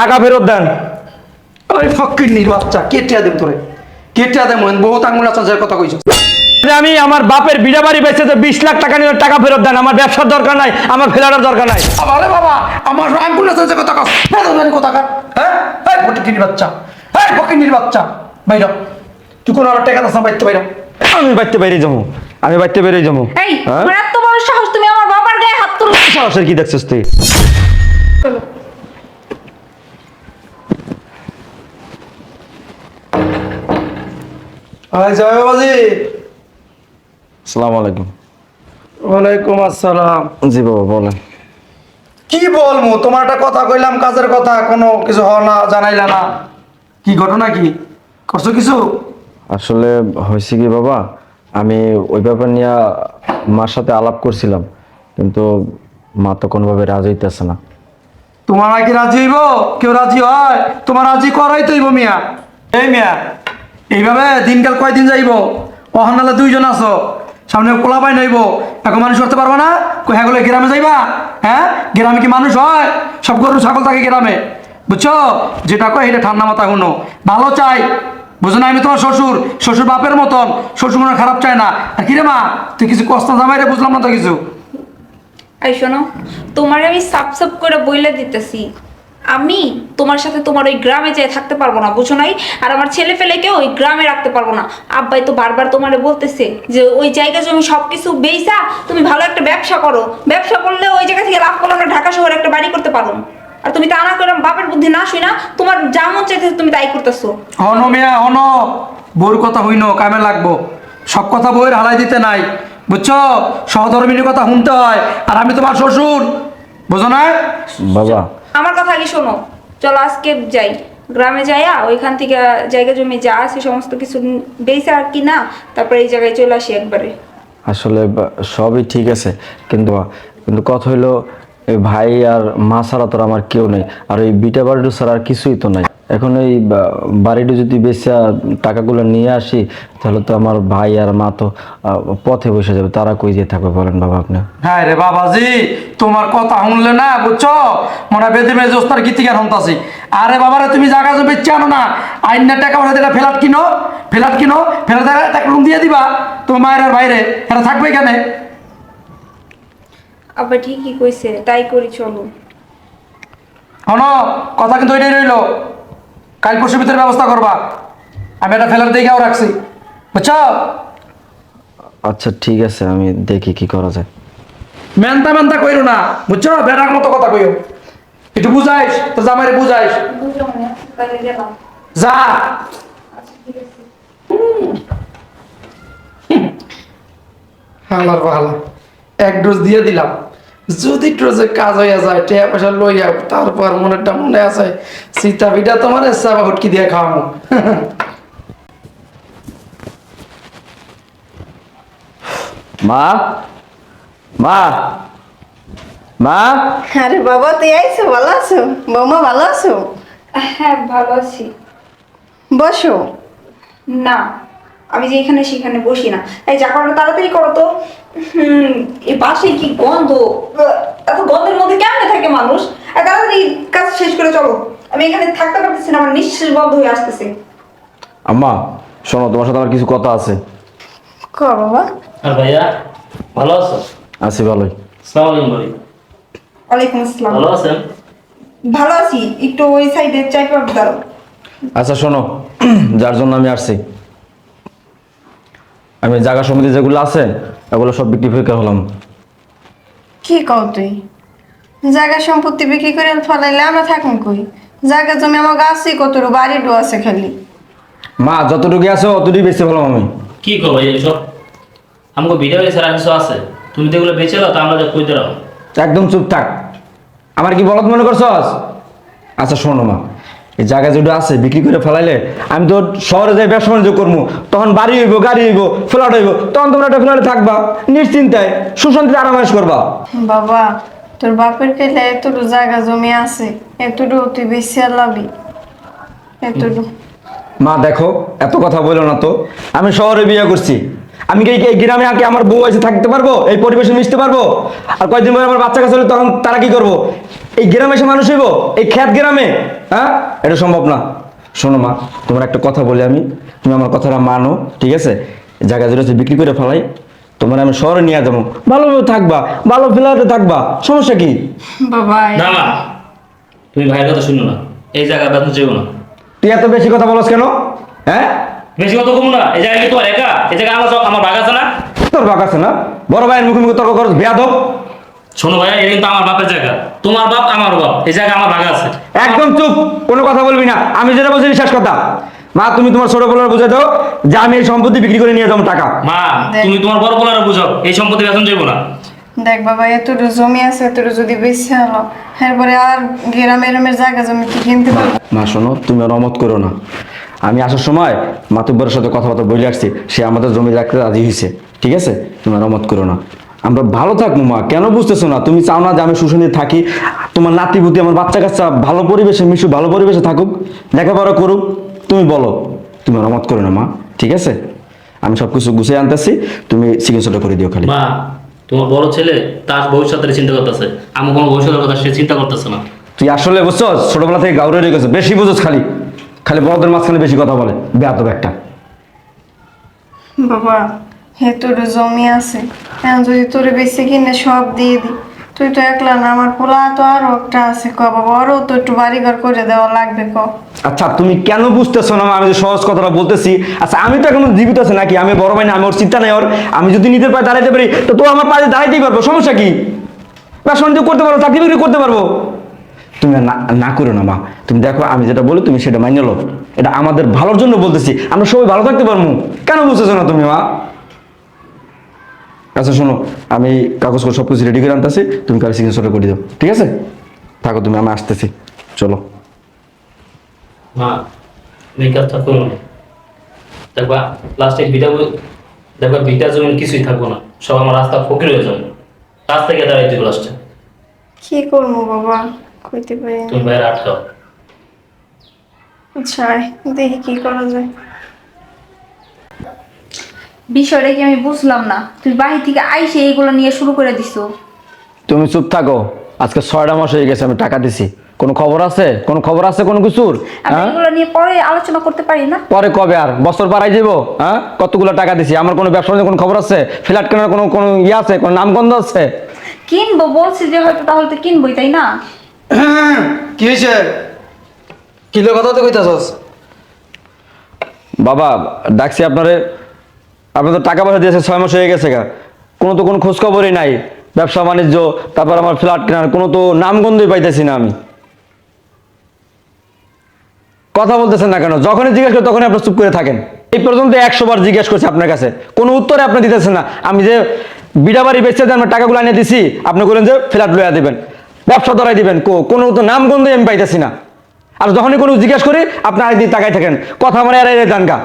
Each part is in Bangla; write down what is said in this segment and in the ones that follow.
টাকা ফেরত দেন। ওই ফকির নির বাচ্চা কেটিয়া দেব তোরে। কেটিয়া দেব বহুত আঙুল আছে যার কথা কইছ। যে আমি আমার বাপের বিড়া বাড়ি বেচে তো বিশ লাখ টাকা নিয়ে টাকা ফেরত দেন আমার ব্যবসার দরকার নাই আমার দরকার নাই। আরে বাবা আমার আঙ্গুল আছে যে কথা কস। কথা কার হ্যাঁ? এই ফকির নির বাচ্চা এই ফকির নির বাচ্চা। বাইরা তুই কোন আমার টাকা দাস বাইতে বাইরা আমি বাড়তে বাইরে যাব আমি বাড়তে বেরিয়ে যাব। এই হ্যাঁ? এত বড় সাহস তুমি আমার বাবার গায়ে হাত সাহসের কি দেখছিস তুই? আয় জয় বাবাজি। আসসালামু আলাইকুম। ওয়ালাইকুম আসসালাম। জি বাবা বলেন। কি বলমু? তোমার একটা কথা কইলাম কাজের কথা কোনো কিছু হওয়া না জানাইলা না। কি ঘটনা কি? করছ কিছু? আসলে হয়েছে কি বাবা আমি ওই ব্যাপার নিয়ে মার সাথে আলাপ করছিলাম কিন্তু মা তো কোনোভাবে রাজি হইতেছে না। তোমার নাকি রাজি হইব? কেউ রাজি হয়? তোমার রাজি করাই তো হইব মিয়া। এই মিয়া এইভাবে দিনকাল কয়দিন যাইব? অহানালে দুইজন আছো? সামনে কোলা পাই নইব। এখন মানুষ করতে পারবা না? কই হ্যাঁ বলে গ্রামে যাইবা? হ্যাঁ? গ্রামে কি মানুষ হয়? সব গরু ছাগল থাকে গ্রামে। বুঝছ? যেটা কয়, এটা ঠান্ডা মাথা শুনো। ভালো চাই। বুঝো না, আমি তোমার শ্বশুর। শ্বশুর বাপের মতন। শ্বশুর মনে খারাপ চায় না। আর কিরে মা, তুই কিছু কষ্ট জামাই রে বুঝলাম না তো কিছু? এই শোনো, তোমার আমি সাপ সাপ করে বইলে দিতেছি। আমি তোমার সাথে তোমার ওই গ্রামে যেয়ে থাকতে পারব না বুঝো নাই? আর আমার ছেলে ফেলেকেও ওই গ্রামে রাখতে পারব না। আব্বাই তো বারবার তোমারে বলতেছে যে ওই জায়গা জমি সবকিছু বেইসা তুমি ভালো একটা ব্যবসা করো। ব্যবসা করলে ওই জায়গা থেকে লাভ করলে আমরা ঢাকা শহরে একটা বাড়ি করতে পারো। আর তুমি তা না করে বাপের বুদ্ধি না শুই না তোমার যা মন চাইতেছে তুমি তাই করতেছো। হন মিয়া হন। বউর কথা হইন কামে লাগবো। সব কথা বইয়ের হালাই দিতে নাই বুঝছ? সহধর্মিনীর কথা শুনতে হয় আর আমি তোমার শ্বশুর বুঝো না? বাবা আমার কথা আগে শোনো। চলো আজকে যাই। গ্রামে যাইয়া ওইখান থেকে জায়গা জমি যা আছে সমস্ত কিছু বেইসা আর কি না, তারপরে এই জায়গায় চলে আসি একবারে। আসলে সবই ঠিক আছে। কিন্তু কিন্তু কথা হইল ভাই আর মা ছাড়া তো আমার কেউ নেই। আর ওই বিটা বাড়িটা ছাড়া আর কিছুই তো নাই। এখন এই বাড়িটা যদি বেশি টাকাগুলো নিয়ে আসি, তাহলে তো আমার ভাই আর মা তো পথে বসে যাবে। তারা কই দিয়ে থাকবে বলেন বাবা আপনি? হ্যাঁ রে বাবাজি, তোমার কথা শুনলে না, বুঝছ? মনে বেদি মেয়ে জোস্তার গীতিকার শুনতাছি। আরে বাবারে, তুমি জায়গা জমি চানো না? আইনের টাকা পয়সা দিলে ফ্ল্যাট কিনো ফ্ল্যাট কিনো ফ্ল্যাট টাকা রুম দিয়ে দিবা। তোমার মায়ের আর বাইরে এটা থাকবে এখানে আবার ঠিকই কইছে তাই করি চলো। হন কথা কিন্তু এটাই রইল। কাল পরশু ভিতরে ব্যবস্থা করবা। আমি একটা ফেলার দিকেও রাখছি। বুঝছ? আচ্ছা ঠিক আছে আমি দেখি কি করা যায়। মেনতা মেনতা কইরো না বুঝছ? বেটার মতো কথা কইও। একটু বুঝাইস তো জামাইরে বুঝাইস। যা। হালার ভালো এক ডোজ দিয়ে দিলাম। যদি ডোজে কাজ হইয়া যায় টিয়া পয়সা লইয়া তারপর মনেরটা মনে আছে সীতা পিঠা তোমার চাপা হুটকি দিয়ে খাওয়াবো মা? মা? মা? আরে বাবা তুই আইছো ভালো আছো? বৌমা ভালো আছো? হ্যাঁ ভালো আছি। বসো। না। আমি যে এখানে সেখানে বসি না। এই যা করো তাড়াতাড়ি করো তো। এই পাশে কি গন্ধ? এত গন্ধের মধ্যে কেমনে থাকে মানুষ? তাড়াতাড়ি কাজ শেষ করে চলো। আমি এখানে থাকতে পারতেছি না আমার নিঃশ্বাস বন্ধ হয়ে আসতেছে। আম্মা শোনো তোমার সাথে আমার কিছু কথা আছে। ক বাবা? আর ভাইয়া ভালো আছো? আছি ভালোই। সালাম আলাইকুম। ভাই ওয়ালাইকুম আসসালাম। ভালো আছেন? ভালো আছি। একটু ওই সাইডে চাই পাবে আচ্ছা শোনো যার জন্য আমি আসছি। আমি জায়গা সমিতি যেগুলো আছে এগুলো সব বিক্রি ফিক্রি হলাম। কি কও তুই? জায়গা সম্পত্তি বিক্রি করে ফলাইলে আমরা থাকুন কই? জায়গা জমি আমার গাছই কতটুকু বাড়ি ডো আছে খালি। মা যতটুকু আছে অতটুকুই বেশি হলাম আমি। কি কো ভাই এসব? আমাকে ভিডিও ছাড়া কিছু আছে? তুমি তো এগুলো বেঁচে দাও তা আমরা কই দাও একদম চুপ থাক। আমার কি বলত মনে করছস? আচ্ছা শোনো মা। এই জায়গা যেটা আছে বিক্রি করে ফেলাইলে আমি তো শহরে যাই ব্যবসা বাণিজ্য করব তখন বাড়ি হইব গাড়ি হইব ফ্ল্যাট হইব তখন তোমরা একটা ফ্ল্যাটে থাকবা নিশ্চিন্তায় সুশান্তিতে আরামাস করবা। বাবা তোর বাপের পেলে এতটুকু জায়গা জমি আছে এতটুকু তুই বেশি আর লাভি এতটুকু। মা দেখো এত কথা বলো না তো। আমি শহরে বিয়ে করছি। আমি কি এই গ্রামে আগে আমার বউ এসে থাকতে পারব? এই পরিবেশে মিশতে পারব? আর কয়েকদিন পরে আমার বাচ্চা কাছে হলে তখন তারা কি করব? এই গ্রামে এসে মানুষ হইব? এই খ্যাত গ্রামে? হ্যাঁ? এটা সম্ভব না। শোনো মা তোমার একটা কথা বলি আমি। তুমি আমার কথাটা মানো ঠিক আছে? জায়গা জুড়ে বিক্রি করে ফেলাই তোমার আমি শহরে নিয়ে যাব। ভালোভাবে থাকবা ভালো ফ্ল্যাটে থাকবা। সমস্যা কি? বাবা না তুমি ভাইয়ের কথা শুনো না। এই বেতন চেয়েও না। তুই এত বেশি কথা বলস কেন? হ্যাঁ? বেশি কথা কম না। এই জায়গায় কি তোমার একা? এই জায়গায় আমার আমার ভাগ আছে না? তোর বাক আছে না? বড় ভাইয়ের মুখে মুখে তর্ক করস বেয়াদব। শোনো ভাইয়া এটা কিন্তু আমার বাপের জায়গা। তোমার বাপ আমার বাপ এই জায়গায় আমার ভাগ আছে। একদম চুপ কোনো কথা বলবি না। আমি যেটা বলছি শেষ কথা। মা তুমি তোমার ছোট বলার বুঝে দাও যে আমি এই সম্পত্তি বিক্রি করে নিয়ে যাব টাকা। মা তুমি তোমার বড় বলার বুঝাও এই সম্পত্তি বেতন যাব না। দেখ বাবা এতটুকু জমি আছে এতটুকু যদি বেশি হলো এরপরে আর গ্রামে এরমের জায়গা জমি কি কিনতে পারব? মা শোনো তুমি আর অমত করো না। আমি আসার সময় মাতুব্বরের সাথে কথাবার্তা বলে আসছি সে আমাদের জমি রাখতে রাজি হয়েছে। ঠিক আছে? তুমি আর অমত করো না। আমরা ভালো থাকব মা। কেন বুঝতেছো না? তুমি চাও না যে আমি সুসন্ধি থাকি? তোমার নাতিপুতি আমার বাচ্চা কাচ্চা ভালো পরিবেশে মিশু ভালো পরিবেশে থাকুক। লেখাপড়া করুক। তুমি বলো তুমি আর অমত করো না মা। ঠিক আছে? আমি সব কিছু গুছিয়ে আনতেছি। তুমি চিকিৎসাটা করে দিও খালি। মা তোমার বড় ছেলে তার ভবিষ্যতের চিন্তা করতেছে। আমি কোনো ভবিষ্যতের কথা সে চিন্তা করতেছে না। তুই আসলে বুঝছ ছোটবেলা থেকে গাউরে রয়ে গেছে। বেশি বুঝোস খালি। খালি বড়দের মাঝখানে বেশি কথা বলে। বেয়াদব একটা। বাবা এতটুকু জমি আছে। এখন যদি তোরে বেশি কিনে সব দিয়ে দি তুই তো একলা না, আমার পোলা তো আরও একটা আছে। ক বাবা আরও তো একটু বাড়িঘর করে দেওয়া লাগবে, ক। আচ্ছা তুমি কেন বুঝতেছো না আমি যে সহজ কথাটা বলতেছি? আচ্ছা আমি তো এখন জীবিত আছে নাকি? আমি বড় ভাই না, আমি ওর চিন্তা নেই ওর। আমি যদি নিজের পায়ে দাঁড়াইতে পারি, তো তো আমার পায়ে দাঁড়াইতেই পারব, সমস্যা কি? ব্যবসা করতে পারব, চাকরি বাকরি করতে পারব। তুমি না না করো না, মা। তুমি দেখো, আমি যেটা বলি, তুমি সেটা মাইনে লো এটা আমাদের ভালোর জন্য বলতেছি। আমরা সবাই ভালো থাকতে পারব। কেন বুঝতেছো না তুমি, মা? আচ্ছা শোনো আমি কাগজ করে সব কিছু রেডি করে আনতেছি তুমি কার সিগনেচারটা করে দাও ঠিক আছে? থাকো তুমি আমি আসতেছি চলো। মা না। দেখবা লাস্টে বিটা দেখবা বিটা জমিন কিছুই থাকব না সব আমার রাস্তা ফকির হয়ে যাবে। রাস্তা গিয়ে দাঁড়াই দিব লাস্টে কি করব বাবা? কইতে পারি তুমি বাইরে আটকাও। আচ্ছা দেখি কি করা যায়। বিষয়টা কি আমি বুঝলাম না? তুই বাহির থেকে আইসে এইগুলো নিয়ে শুরু করে দিছো তুমি চুপ থাকো। আজকে ছয়টা মাস হয়ে গেছে আমি টাকা দিছি। কোনো খবর আছে? কোনো খবর আছে কোনো কিছুর? হ্যাঁ? এগুলো নিয়ে পরে আলোচনা করতে পারি না? পরে কবে আর? বছর পাড়াই যাব হ্যাঁ? কতগুলো টাকা দিছি? আমার কোনো ব্যবসা বাণিজ্যের কোনো খবর আছে? ফ্ল্যাট কেনার কোনো কোনো ইয়ে আছে? কোনো নামগন্ধ আছে? কিনবো বলছি যে হয়তো তাহলে তো কিনবোই তাই না? কি হয়েছে? কিলো কথা তো কইতাছস? বাবা ডাকছি আপনারে। আপনি তো টাকা পয়সা দিয়েছে, ছয় মাস হয়ে গেছে গা। কোনো তো কোনো খোঁজখবরই নাই। ব্যবসা, বাণিজ্য, তারপর আমার ফ্ল্যাট কেনার, কোনো তো নামগন্ধই পাইতেছি না আমি। কথা বলতেছেন না কেন? যখনই জিজ্ঞেস করি, তখনই আপনি চুপ করে থাকেন। এই পর্যন্ত একশো বার জিজ্ঞেস করছি আপনার কাছে। কোনো উত্তরে আপনি দিতেছেন না। আমি যে বিড়া বাড়ি বেচতে আমার টাকাগুলো এনে দিছি, আপনি বলেন যে ফ্ল্যাট লইয়া দিবেন, ব্যবসা ধরাই দিবেন কোনো তো নামগন্ধই আমি পাইতেছি না। আর যখনই কোনো জিজ্ঞেস করি, আপনি আরেকদিন তাকাই থাকেন। কথা আমার এড়াই দেন গা।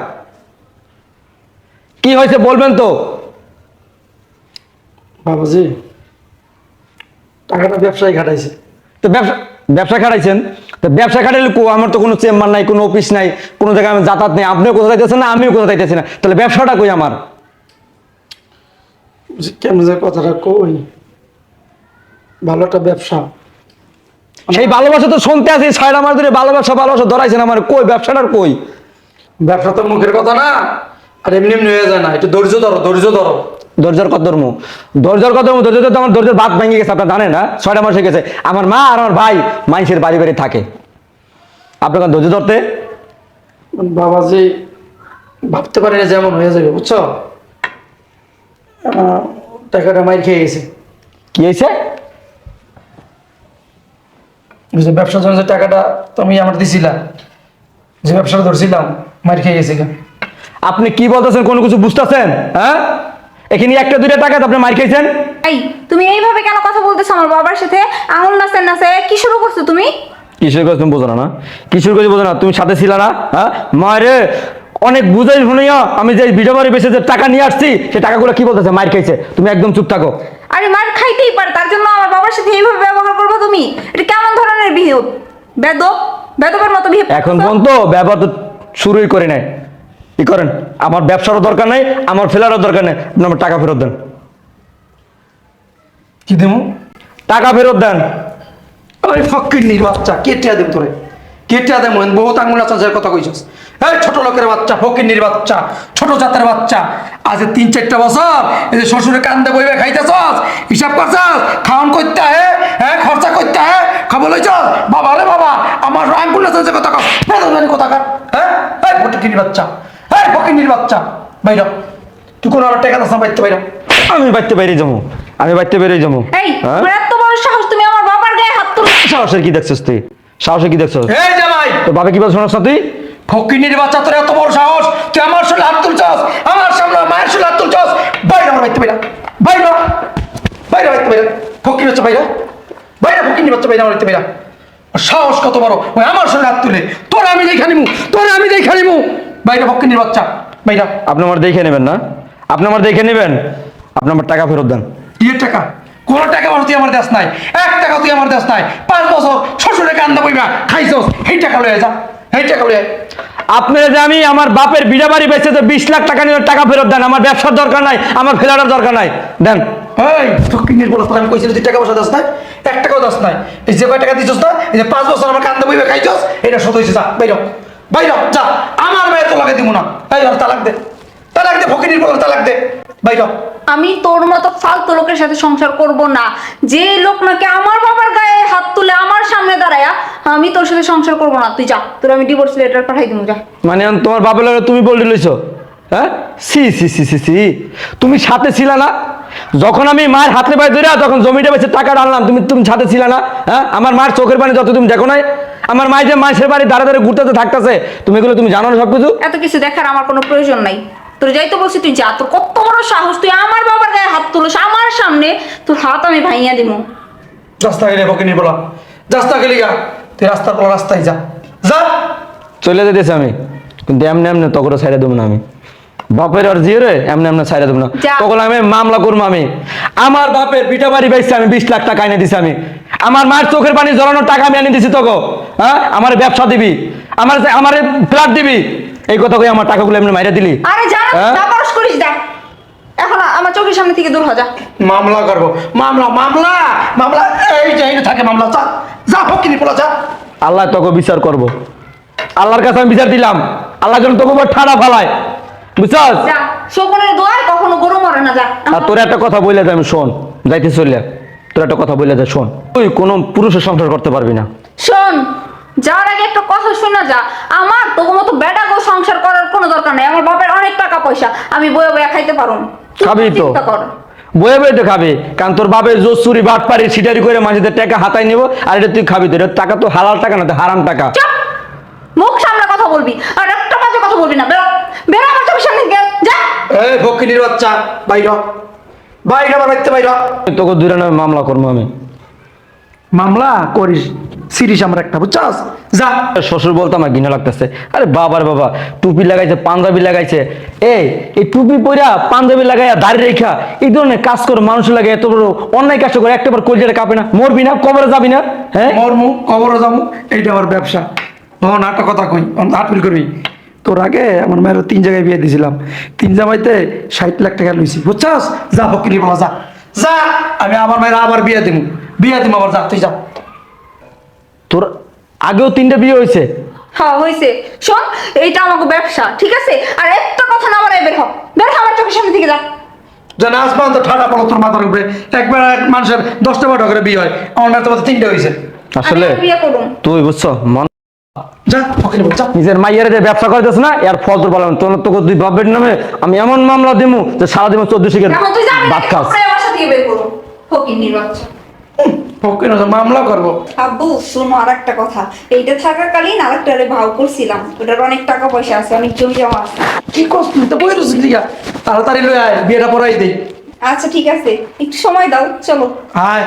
কি হয়েছে বলবেন তো? বাবাজি টাকাটা ব্যবসায়ী খাটাইছে। তো ব্যবসা ব্যবসা খাটাইছেন? তো ব্যবসা খাটাইলে কো আমার তো কোনো চেম্বার নাই কোনো অফিস নাই কোনো জায়গায় আমি যাতায়াত নেই আপনিও কোথাও যাইতেছেন না আমিও কোথাও যাইতেছি না। তাহলে ব্যবসাটা কই আমার? কেমন যে কথাটা কই? ভালো একটা ব্যবসা। সেই ভালোবাসা তো শুনতে আছি ছয়টা মাস ধরে ভালোবাসা ভালোবাসা ধরাইছেন আমার কই ব্যবসাটার কই? ব্যবসা তো মুখের কথা না। আর এমনি এমনি হয়ে যায় না একটু ধৈর্য ধরো ধৈর্য ধরো। দরজার কদর্ম দরজার কদর্ম দরজা তো আমার দরজার ভাত ভেঙে গেছে আপনার জানেন না? ছয়টা মাস হয়ে গেছে। আমার মা আর আমার ভাই মানুষের বাড়ি বাড়ি থাকে। আপনার ধৈর্য ধরতে? বাবাজি ভাবতে পারি না যেমন হয়ে যাবে বুঝছ? টাকাটা মাইর খেয়ে গেছে। কি হয়েছে? ব্যবসার জন্য যে টাকাটা তুমি আমার দিছিলা যে ব্যবসাটা ধরছিলাম মাইর খেয়ে গেছে। আপনি কি বলতেছেন কোনো কিছু বুঝতেছেন? হ্যাঁ? এখানে একটা দুইটা টাকা আপনি মার খেয়েছেন এই তুমি এইভাবে কেন কথা বলতেছো আমার বাবার সাথে? আঙুল নাচে নাচে কি শুরু করছ তুমি? কিশোর কাছে তুমি বোঝো না কিশোর কাছে বোঝো না? তুমি সাথে ছিল না হ্যাঁ? মায়েরে অনেক বুঝাই শুনিয়া আমি যে ভিডিও বাড়ি বেসে যে টাকা নিয়ে আসছি সে টাকাগুলো কি বলতেছে? মার খেয়েছে তুমি একদম চুপ থাকো। আরে মার খাইতেই পারে তার জন্য আমার বাবার সাথে এইভাবে ব্যবহার করবে তুমি? এটা কেমন ধরনের বিহেভ? বেদব? বেদবের মতো বিহেভ এখন পর্যন্ত ব্যবহার তো শুরুই করে নাই। কি করেন? আমার ব্যবসারও দরকার নেই আমার ফেলারও দরকার নেই। আপনি আমার টাকা ফেরত দেন। কি দেবো টাকা ফেরত দেন। ওই ফকির বাচ্চা কেটে দেব তোরে। কেটে দেব বহুত আঙুল আছে যে কথা কইছস। এই ছোট লোকের বাচ্চা ফকির নির বাচ্চা ছোট জাতের বাচ্চা। আজ তিন চারটা বছর এই যে শ্বশুরে কান্দে বইবে খাইতেছস হিসাব করছস খাওয়ান করতে হে হ্যাঁ খরচা করতে হে খবর লইছস বাবা রে বাবা আমার আঙ্গুল আছে যে কথা বেদনানি কথা কর হ্যাঁ? এই ফকির বাচ্চা এই ফকির বাচ্চা বাইর তুই কোন আমার টাকা দাস না বাইতে বাইর আমি বাড়তে বাইরে যাব। আমি বাড়তে বেরিয়ে যাব। এই হ্যাঁ? তোমার এত বড় সাহস তুমি আমার বাবার গায়ে হাত তুলো। সাহসের কি দেখছিস তুই? সাহসে কি দেখছিস? এই জামাই তোর বাবা কি বল শোনাস না তুই? ফকিনির বাচ্চা তোর এত বড় সাহস। তুই আমার সাথে হাত তুলছস আমার সামনে মায়ের সাথে হাত তুলছস। বাইরে আমার বাইতে বাইরা বাইরে বাইরে বাইতে বাইরা ফকির বাচ্চা বাইরা বাইরে ফকিনির বাচ্চা বাইরে আমার বাইতে বাইরা সাহস কত বড়। ওই আমার সাথে হাত তুলে। তোর আমি দেখে নিমু তোর আমি দেখে নিমু। বাইরে বাচ্চা বাইরা আপনি আমার দেখে নেবেন না। আপনি আমার দেখে নেবেন। আপনি আমার টাকা ফেরত দেন। দিয়ে টাকা। কোন টাকা আমার তুই আমার দেশ নাই। এক টাকা তুই আমার দেশ নাই। পাঁচ বছর শ্বশুরে কান্দা বইবা খাইছস। সেই টাকা লয়ে যা। সেই টাকা লয়ে আপনারা যে আমি আমার বাপের বিড়া বাড়ি বেচে তো বিশ লাখ টাকা নিয়ে টাকা ফেরত দেন আমার ব্যবসার দরকার নাই আমার ফেরানোর দরকার নাই দেন। এই ফকিনের আমি কইছিলি তুই টাকা পয়সা দাস নাই এক টাকাও দাস নাই। এই যে কয় টাকা দিছস না এই যে পাঁচ বছর আমার কান্দে বইবে খাইছস এটা শোধ হইছে যা বাইর। বাইর যা। আমার মেয়ে তো লাগে দিব না। এই আর তালাক দে। তালাক দে ফকিনির পর তালাক দে। বাইর আমি তোর মতো ফালতু লোকের সাথে সংসার করব না। যে লোক নাকি আমার বাবার গায়ে হাত তুলে আমার সামনে দাঁড়ায়া আমি তোর সাথে সংসার করব না। তুই যা তোর আমি ডিভোর্স লেটার পাঠাই দিব যা। মানে তোমার বাপের লগে তুমি বল লইছো? হ্যাঁ? সি সি সি সি সি। তুমি সাথে ছিলা না? যখন আমি মায়ের হাতে পায়ে ধরে তখন জমিটা বেচে টাকা আনলাম তুমি তুমি ছাদে ছিল না হ্যাঁ? আমার মার চোখের পানি যত তুমি দেখো নাই আমার মায়ের যে মাসের বাড়ি দাঁড়া দাঁড়িয়ে ঘুরতে থাকতেছে তুমি এগুলো তুমি জানো না সব কিছু এত কিছু দেখার আমার কোনো প্রয়োজন নাই। তোর যাই তো বলছি তুই যা তোর কত বড় সাহস তুই আমার বাবার গায়ে হাত তুলিস আমার সামনে তোর হাত আমি ভাইয়া দিব। রাস্তা গেলে ফকিনের বলা। রাস্তা গেলি গা তুই রাস্তার বলা রাস্তায় যা। যা। চলে যেতেছি আমি কিন্তু এমনি এমনি তখন ছাইড়ে দেবো না আমি। বাপের আর জিয়ে রে এমনি এমনি ছাইড়ে দেবো না। তখন আমি মামলা করব আমি। আমার বাপের পিঠা বাড়ি বেচছি আমি বিশ লাখ টাকা এনে দিছি আমি। আমার মায়ের চোখের পানি জড়ানোর টাকা আমি এনে দিছি তোকে। হ্যাঁ? আমার ব্যবসা দিবি। আমার আমার ফ্ল্যাট দিবি। এই কথা কই আমার টাকাগুলো এমনি মাইরা দিলি। আরে যা না, হ্যাঁ? পারস করিস যা। এখন আমার চোখের সামনে থেকে দূর হ যা। মামলা করব। মামলা মামলা মামলা। এই যে এইটা থাকে মামলা যা। যা ফকিনি বলা যা। আল্লাহ তোকে বিচার করব। আল্লাহর কাছে আমি বিচার দিলাম। আল্লাহ যেন তোকে ঠাড়া ফালায়। বুঝছস? যা শকুনের কখনো গরু মরে না যা। আর তোর একটা কথা বলে আমি শোন যাইতে চলে তোর একটা কথা বলে দে শোন। তুই কোনো পুরুষের সংসার করতে পারবি না। শোন যাওয়ার আগে একটা কথা শোনা যা। আমার তোর মতো বেটা গো সংসার করার কোনো দরকার নেই। আমার বাপের অনেক টাকা পয়সা। আমি বয়ে বয়ে খাইতে পারুম। খাবি তো। বয়ে বয়ে তো খাবি। কারণ তোর বাপের জোর চুরি বাট পারি সিটারি করে মাঝে টাকা হাতায় নিব আর এটা তুই খাবি তো। এটা টাকা তো হালাল টাকা না তো হারাম টাকা। মুখ সামনে কথা বলবি আর একটা বাজে কথা বলবি না। বেরো। বেরো আমার চোখের সামনে থেকে যা। এই ফকিনির বাচ্চা বাইর। বাইর আমার বাড়িতে বাইর তোকে দূরে নামে মামলা করব আমি। মামলা করিস সিরিজ আমার একটা বুঝছস? যা। শ্বশুর বলতে আমার ঘৃণা লাগতেছে। আরে বাবার বাবা টুপি লাগাইছে পাঞ্জাবি লাগাইছে। এই এই টুপি পইরা পাঞ্জাবি লাগাইয়া দাড়ি রেখা এই ধরনের কাজ করে মানুষ লাগে এত বড় অন্যায় কাজ করে একটাবার কলজাটা কাঁপে না। মরবি না কবরে যাবি না হ্যাঁ? মরমু কবরে যাব এইটা আমার ব্যবসা। কথা কই করবি। তোর আগে আমার মায়ের তিন জায়গায় বিয়ে দিয়েছিলাম। তিন জামাইতে ষাট লাখ টাকা লইছি। বুঝছস? যা ফকিরি বলা যা। যা আমি আমার মায়ের আবার বিয়ে দিমু। বিয়ে দিমু আবার যা তুই যা। তোর আগেও তিনটা বিয়ে হয়েছে হ্যাঁ হয়েছে শোন এইটা আমাকে ব্যবসা ঠিক আছে? আর একটা কথা না বলে বের হ। বের হ আমার চোখের সামনে থেকে যা। যেন আসমান তো ঠাডা পড়ো তোর মাথার উপরে। একবার এক মানুষের দশটা বারোটা করে বিয়ে হয়। আমার মায়ের তোমার তিনটে হয়েছে আসলে আমি বিয়ে করুম তুই বুঝছ মন নিজের মাইয়ারে যে ব্যবসা করতেছ না এর ফল তোর বললাম তোর দুই বাপের নামে আমি এমন মামলা দিমু যে সারা দিন চোদ্দ শিখে ভাত খাস। আমার বাসা থেকে বের করুম ফকির নির্বাচন ফকির মামলা করব। আব্বু শোনো আর একটা কথা। এইটা থাকাকালীন আর একটা ভাও করছিলাম। ওটার অনেক টাকা পয়সা আছে অনেক জমি জমা আছে। কি কষ্ট তো বই তাড়াতাড়ি লই আয় বিয়েটা পড়াই দেই আচ্ছা ঠিক আছে। একটু সময় দাও চলো। আয়।